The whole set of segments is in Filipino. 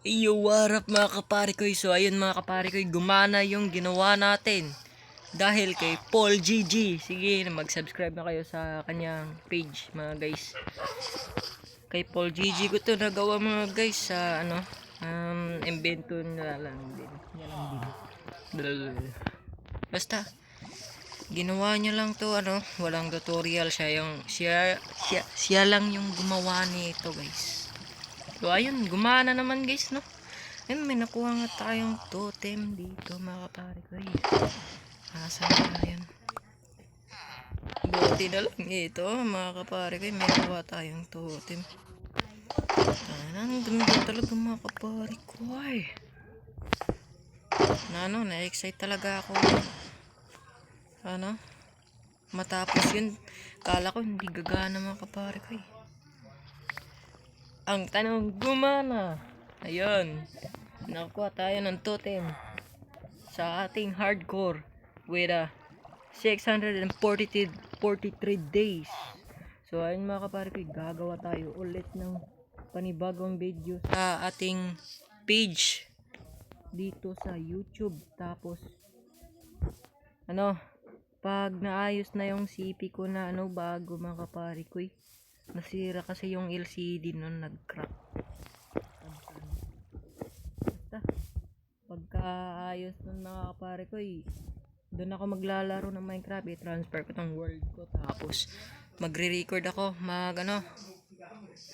Yo, what up mga kapari ko? So ayun mga kapari ko, gumana yung ginawa natin. Dahil kay Paul GG. Sige, mag-subscribe na kayo sa kanyang page mga guys. Kay Paul GG ko to nagawa mga guys sa ano, um, invento na lang din. Yan din. Basta, ginawa niya lang to ano, walang tutorial siya yung siya siya, siya lang yung gumawa nito guys. So ayun, gumana naman guys no. Ayun, may nakuha nga tayong totem dito mga kapare ko. Asan na yun? Buti na lang ito mga kapare ko. May nakuha tayong totem. Ang ganda talaga mga kapare ko ay. Na ano, na-excite talaga ako. Ano? Matapos yun, kala ko hindi gagana mga kapare ko eh. Ang tanong gumana. Ayun. Nakuha tayo ng totem sa ating hardcore with a 643 43 days. So ayun mga kapare ko, gagawa tayo ulit ng panibagong video sa ating page dito sa YouTube. Tapos ano, pag naayos na yung CP ko na ano bago mga kapare ko. Nasira kasi yung LCD nun nag-crack. Basta, pagka ayos nun mga ko eh, doon ako maglalaro ng Minecraft, i-transfer ko tong world ko tapos magre-record ako, mag ano,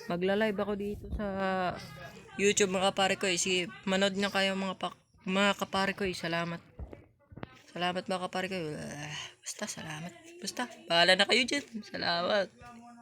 magla-live ako dito sa YouTube mga kapare ko eh. Sige, manood nyo kayo mga pak mga kapare ko eh. Salamat. Salamat mga kapare ko. Ah, Basta salamat. Basta, bahala na kayo dyan. Salamat.